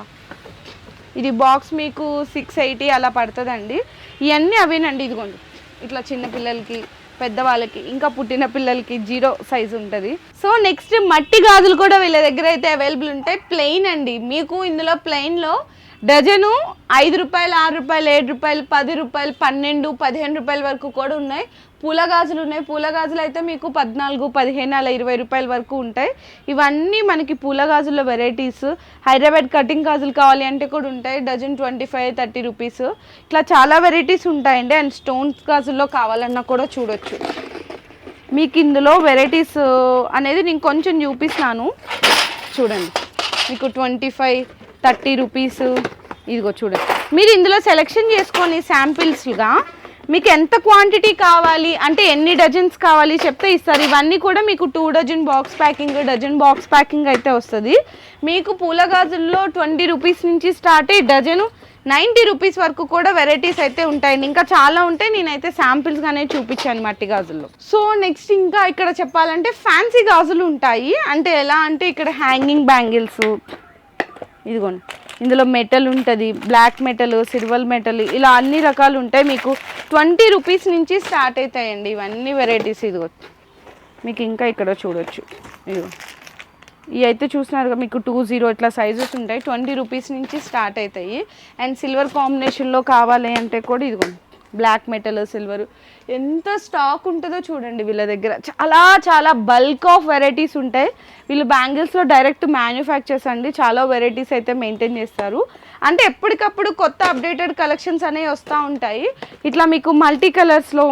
ఇది బాక్స్ మీకు సిక్స్ ఎయిటీ అలా పడుతుందండి. ఇవన్నీ అవేనండి ఇదిగోండి. ఇట్లా చిన్నపిల్లలకి పెద్దవాళ్ళకి ఇంకా పుట్టిన పిల్లలకి జీరో సైజ్ ఉంటుంది. సో నెక్స్ట్ మట్టి గాజులు కూడా వీళ్ళ దగ్గర అయితే అవైలబుల్ ఉంటాయి. ప్లెయిన్ అండి. మీకు ఇందులో ప్లెయిన్లో డజను ఐదు రూపాయలు ఆరు రూపాయలు ఏడు రూపాయలు పది రూపాయలు పన్నెండు పదిహేను రూపాయల వరకు కూడా ఉన్నాయి. పూల గాజులు ఉన్నాయి పూల గాజులు అయితే మీకు పద్నాలుగు పదిహేను అలా ఇరవై రూపాయల వరకు ఉంటాయి. ఇవన్నీ మనకి పూల గాజుల వెరైటీస్ హైదరాబాద్ కటింగ్ గాజులు కావాలి అంటే కూడా ఉంటాయి. Dozen twenty five thirty rupees. ఇట్లా చాలా వెరైటీస్ ఉంటాయండి. అండ్ స్టోన్స్ గాజుల్లో కావాలన్నా కూడా చూడొచ్చు. మీకు ఇందులో వెరైటీస్ అనేది నేను కొంచెం చూపిస్తాను చూడండి. మీకు ట్వంటీ ఫైవ్ థర్టీ రూపీస్ ఇదిగో చూడండి. మీరు ఇందులో సెలెక్షన్ చేసుకొని శాంపిల్స్గా మీకు ఎంత క్వాంటిటీ కావాలి? అంటే ఎన్ని డజన్స్ కావాలి? చెప్తే ఇస్తారు ఇవన్నీ కూడా మీకు two dozen box packing dozen box packing అయితే వస్తుంది. మీకు పూల గాజుల్లో ట్వంటీ రూపీస్ నుంచి స్టార్ట్ అయ్యి డజను నైంటీ రూపీస్ వరకు కూడా వెరైటీస్ అయితే ఉంటాయండి. ఇంకా చాలా ఉంటాయి. నేనైతే శాంపిల్స్ గానే చూపించాను మట్టి గాజుల్లో. సో నెక్స్ట్ ఇంకా ఇక్కడ చెప్పాలంటే ఫ్యాన్సీ గాజులు ఉంటాయి. అంటే ఎలా అంటే ఇక్కడ హ్యాంగింగ్ బ్యాంగిల్స్ ఇదిగోండి. ఇందులో మెటల్ ఉంటుంది బ్లాక్ మెటల్ సిల్వర్ మెటల్ ఇలా అన్ని రకాలు ఉంటాయి. మీకు ట్వంటీ రూపీస్ నుంచి స్టార్ట్ అవుతాయండి ఇవన్నీ వెరైటీస్ ఇదిగో. మీకు ఇంకా ఇక్కడ చూడొచ్చు. ఇదిగో. ఇవి అయితే చూసినారు కదా మీకు టూ జీరో ఇట్లా సైజెస్ ఉంటాయి. ట్వంటీ రూపీస్ నుంచి స్టార్ట్ అవుతాయి. అండ్ సిల్వర్ కాంబినేషన్లో కావాలి అంటే కూడా ఇదిగోండి బ్లాక్ మెటల్ సిల్వర్. ఎంత స్టాక్ ఉంటుందో చూడండి వీళ్ళ దగ్గర. చాలా చాలా బల్క్ ఆఫ్ వెరైటీస్ ఉంటాయి. వీళ్ళు బ్యాంగిల్స్లో డైరెక్ట్ మ్యానుఫ్యాక్చర్స్ అండి. చాలా వెరైటీస్ అయితే మెయింటైన్ చేస్తారు. అంటే ఎప్పటికప్పుడు కొత్త అప్డేటెడ్ కలెక్షన్స్ అనేవి వస్తూ ఉంటాయి. ఇట్లా మీకు మల్టీ కలర్స్లో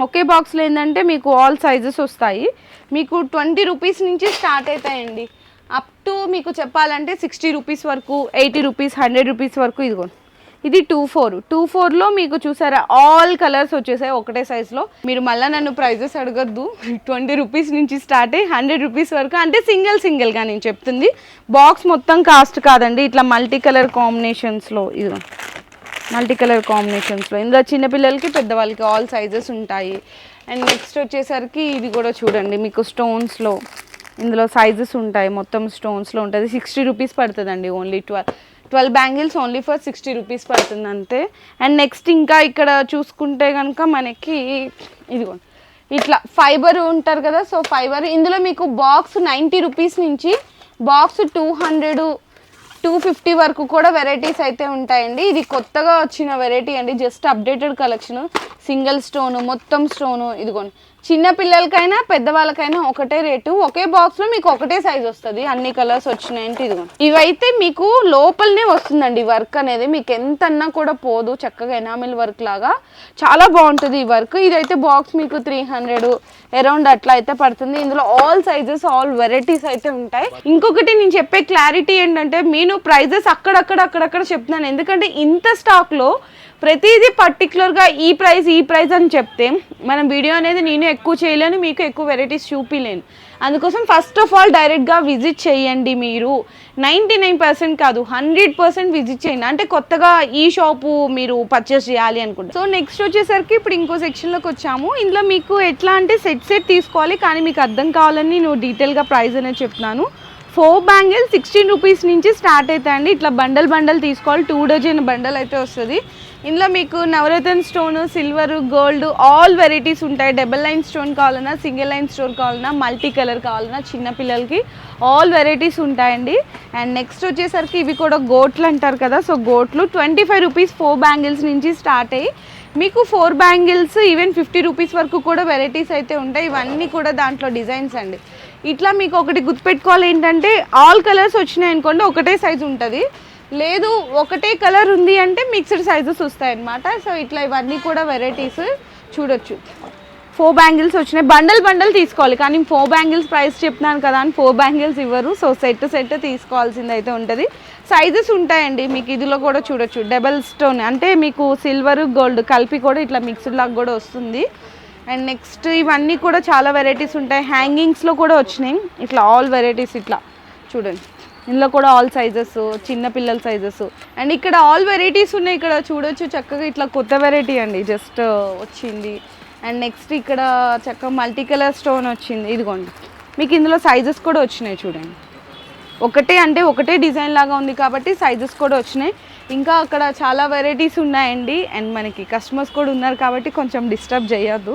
ఒకే బాక్స్లో ఏంటంటే మీకు ఆల్ సైజెస్ వస్తాయి. మీకు ట్వంటీ రూపీస్ నుంచి స్టార్ట్ అవుతాయండి. అప్ టు మీకు చెప్పాలంటే సిక్స్టీ రూపీస్ వరకు ఎయిటీ రూపీస్ హండ్రెడ్ రూపీస్ వరకు ఇదిగో ఇది టూ ఫోర్ టూ ఫోర్లో మీకు చూసారా ఆల్ కలర్స్ వచ్చేసాయి ఒకటే సైజులో మీరు మళ్ళీ నన్ను ప్రైజెస్ అడగద్దు. ట్వంటీ రూపీస్ నుంచి స్టార్ట్ అయ్యి హండ్రెడ్ రూపీస్ వరకు అంటే సింగిల్ సింగిల్గా నేను చెప్తుంది. బాక్స్ మొత్తం కాస్ట్ కాదండి ఇట్లా మల్టీ కలర్ కాంబినేషన్స్లో ఇది మల్టీ కలర్ కాంబినేషన్స్లో ఇందులో చిన్నపిల్లలకి పెద్దవాళ్ళకి ఆల్ సైజెస్ ఉంటాయి. అండ్ నెక్స్ట్ వచ్చేసరికి ఇది కూడా చూడండి మీకు స్టోన్స్లో ఇందులో సైజెస్ ఉంటాయి మొత్తం స్టోన్స్లో ఉంటుంది. సిక్స్టీ రూపీస్ పడుతుందండి only twelve twelve bangles only for sixty rupees పడుతుంది అంతే అండ్ నెక్స్ట్ ఇంకా ఇక్కడ చూసుకుంటే కనుక మనకి ఇదిగోండి ఇట్లా ఫైబర్ ఉంటారు కదా సో ఫైబర్. ఇందులో మీకు బాక్స్ నైంటీ రూపీస్ నుంచి box two hundred two fifty వరకు కూడా వెరైటీస్ అయితే ఉంటాయండి. ఇది కొత్తగా వచ్చిన వెరైటీ అండి just updated collection. Single stone మొత్తం స్టోను. ఇదిగోండి చిన్న పిల్లలకైనా పెద్దవాళ్ళకైనా ఒకటే రేటు. ఒకే బాక్స్లో మీకు ఒకటే సైజ్ వస్తుంది. అన్ని కలర్స్ వచ్చినాయంటే ఇదిగో. ఇవైతే మీకు లోపలనే వస్తుందండి వర్క్ అనేది. మీకు ఎంత అన్నా కూడా పోదు. చక్కగా ఎనామిల్ వర్క్ లాగా. చాలా బాగుంటుంది ఈ వర్క్ ఇదైతే బాక్స్ మీకు త్రీ హండ్రెడ్ అరౌండ్ అట్లా అయితే పడుతుంది. ఇందులో ఆల్ సైజెస్ ఆల్ వెరైటీస్ అయితే ఉంటాయి. ఇంకొకటి నేను చెప్పే క్లారిటీ ఏంటంటే నేను ప్రైజెస్ అక్కడక్కడ అక్కడక్కడ చెప్తున్నాను. ఎందుకంటే ఇంత స్టాక్లో ప్రతిదీ పర్టికులర్గా ఈ ప్రైస్ ఈ ప్రైస్ అని చెప్తే మనం వీడియో అనేది నేను ఎక్కువ చేయలేను మీకు ఎక్కువ వెరైటీస్ చూపిలేను. అందుకోసం ఫస్ట్ ఆఫ్ ఆల్ డైరెక్ట్గా విజిట్ చేయండి మీరు. నైంటీ నైన్ పర్సెంట్ కాదు హండ్రెడ్ పర్సెంట్ విజిట్ చేయండి. అంటే కొత్తగా ఈ షాపు మీరు పర్చేస్ చేయాలి అనుకుంటే. సో నెక్స్ట్ వచ్చేసరికి ఇప్పుడు ఇంకో సెక్షన్లోకి వచ్చాము. ఇందులో మీకు ఎట్లా అంటే సెట్ సెట్ తీసుకోవాలి కానీ మీకు అర్థం కావాలని నేను డీటెయిల్గా ప్రైస్ అనేది చెప్తున్నాను. ఫోర్ బ్యాంగిల్ సిక్స్టీన్ రూపీస్ నుంచి స్టార్ట్ అవుతాయండి. ఇట్లా బండల్ బండల్ తీసుకోవాలి. టూ డజన్ బండల్ అయితే వస్తుంది. ఇందులో మీకు నవరత్న stone silver gold all varieties ఉంటాయి. డబల్ లైన్ స్టోన్ కావాలన్నా సింగిల్ లైన్ స్టోన్ కావాలన్నా మల్టీ కలర్ కావాలన్నా చిన్నపిల్లలకి ఆల్ వెరైటీస్ ఉంటాయండి. అండ్ నెక్స్ట్ వచ్చేసరికి ఇవి కూడా గోట్లు అంటారు కదా. So గోట్లు twenty five rupees four bangles నుంచి స్టార్ట్ అయ్యి మీకు four bangles even fifty rupees వరకు కూడా వెరైటీస్ అయితే ఉంటాయి. ఇవన్నీ కూడా దాంట్లో డిజైన్స్ అండి. ఇట్లా మీకు ఒకటి గుర్తుపెట్టుకోవాలి ఏంటంటే ఆల్ కలర్స్ వచ్చినాయి అనుకోండి ఒకటే సైజు ఉంటుంది. లేదు ఒకటే కలర్ ఉంది అంటే మిక్స్డ్ సైజెస్ వస్తాయి అన్నమాట సో ఇట్లా ఇవన్నీ కూడా వెరైటీస్ చూడొచ్చు. ఫోర్ బ్యాంగిల్స్ వచ్చినాయి. బండల్ బండల్ తీసుకోవాలి. కానీ ఫోర్ బ్యాంగిల్స్ ప్రైస్ చెప్తున్నాను కదా అని ఫోర్ బ్యాంగిల్స్ ఇవ్వరు. సో సెట్ సెట్ తీసుకోవాల్సింది అయితే ఉంటుంది. సైజెస్ ఉంటాయండి. మీకు ఇదిలో కూడా చూడొచ్చు. డబల్ స్టోన్ అంటే మీకు సిల్వర్ గోల్డ్ కలిపి కూడా ఇట్లా మిక్స్డ్ లాగా కూడా వస్తుంది. అండ్ నెక్స్ట్ ఇవన్నీ కూడా చాలా వెరైటీస్ ఉంటాయి. హ్యాంగింగ్స్లో కూడా వచ్చినాయి. ఇట్లా ఆల్ వెరైటీస్ ఇట్లా. చూడండి. ఇందులో కూడా ఆల్ సైజెస్ చిన్న పిల్లల సైజెస్ అండ్ ఇక్కడ ఆల్ వెరైటీస్ ఉన్నాయి ఇక్కడ. చూడొచ్చు చక్కగా ఇట్లా కొత్త వెరైటీ అండి. జస్ట్ uh, వచ్చింది. అండ్ నెక్స్ట్ ఇక్కడ చక్కగా మల్టీ కలర్ స్టోన్ వచ్చింది. ఇదిగోండి. మీకు ఇందులో సైజెస్ కూడా వచ్చినాయి చూడండి. ఒకటే అంటే ఒకటే డిజైన్ లాగా ఉంది కాబట్టి సైజెస్ కూడా వచ్చినాయి. ఇంకా అక్కడ చాలా వెరైటీస్ ఉన్నాయండి. అండ్ మనకి కస్టమర్స్ కూడా ఉన్నారు కాబట్టి కొంచెం డిస్టర్బ్ చేయొద్దు.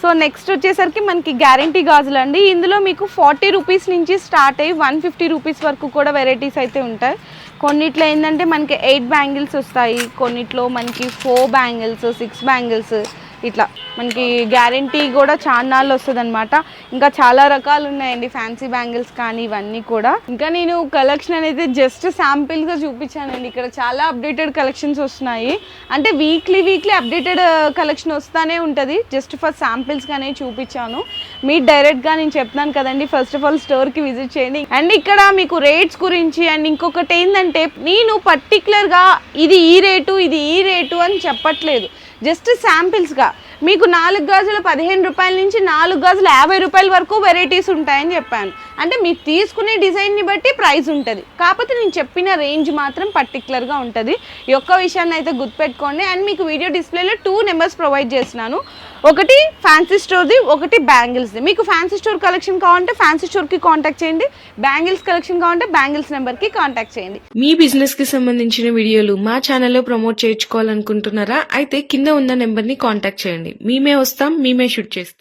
సో నెక్స్ట్ వచ్చేసరికి మనకి గ్యారంటీ గాజులు అండి. ఇందులో మీకు ఫార్టీ రూపీస్ నుంచి స్టార్ట్ అయ్యి వన్ ఫిఫ్టీ రూపీస్ వరకు కూడా వెరైటీస్ అయితే ఉంటాయి. కొన్నిట్లో ఏంటంటే మనకి ఎయిట్ బ్యాంగిల్స్ వస్తాయి. కొన్నిట్లో మనకి ఫోర్ బ్యాంగిల్స్ సిక్స్ బ్యాంగిల్స్ ఇట్లా మనకి గ్యారంటీ కూడా చాన్నాళ్ళు వస్తుంది అనమాట ఇంకా చాలా రకాలు ఉన్నాయండి ఫ్యాన్సీ బ్యాంగిల్స్ కానీ ఇవన్నీ కూడా. ఇంకా నేను కలెక్షన్ అనేది జస్ట్ శాంపిల్గా చూపించానండి. ఇక్కడ చాలా అప్డేటెడ్ కలెక్షన్స్ వస్తున్నాయి. అంటే వీక్లీ వీక్లీ అప్డేటెడ్ కలెక్షన్ వస్తూనే ఉంటుంది. జస్ట్ ఫర్ శాంపిల్స్ కానీ చూపించాను. మీరు డైరెక్ట్గా నేను చెప్తాను కదండి. ఫస్ట్ ఆఫ్ ఆల్ స్టోర్కి విజిట్ చేయండి. అండ్ ఇక్కడ మీకు రేట్స్ గురించి అండ్ ఇంకొకటి ఏంటంటే నేను పర్టికులర్గా ఇది ఈ రేటు ఇది ఈ రేటు అని చెప్పట్లేదు. జస్ట్ శాంపిల్స్గా. మీకు నాలుగు గాజులు పదిహేను రూపాయల నుంచి నాలుగు గాజులు యాభై రూపాయల వరకు వెరైటీస్ ఉంటాయని చెప్పాను. అంటే మీరు తీసుకునే డిజైన్ని బట్టి ప్రైస్ ఉంటుంది. కాకపోతే నేను చెప్పిన రేంజ్ మాత్రం పర్టికులర్గా ఉంటుంది. ఈ ఒక్క విషయాన్ని అయితే గుర్తుపెట్టుకోండి. అండ్ మీకు వీడియో డిస్ప్లేలో టూ నెంబర్స్ ప్రొవైడ్ చేస్తున్నాను. ఒకటి ఫ్యాన్సీ స్టోర్ది ఒకటి బ్యాంగిల్స్ది మీకు ఫ్యాన్సీ స్టోర్ కలెక్షన్ కావాలంటే ఫ్యాన్సీ స్టోర్కి కాంటాక్ట్ చేయండి. బ్యాంగిల్స్ కలెక్షన్ కావాలంటే బ్యాంగిల్స్ నెంబర్కి కాంటాక్ట్ చేయండి. మీ బిజినెస్కి సంబంధించిన వీడియోలు మా ఛానల్లో ప్రమోట్ చేయించుకోవాలనుకుంటున్నారా? అయితే కింద ఉన్న నెంబర్ని కాంటాక్ట్ చేయండి. మేమే వస్తాం మేమే షూట్ చేస్తాం.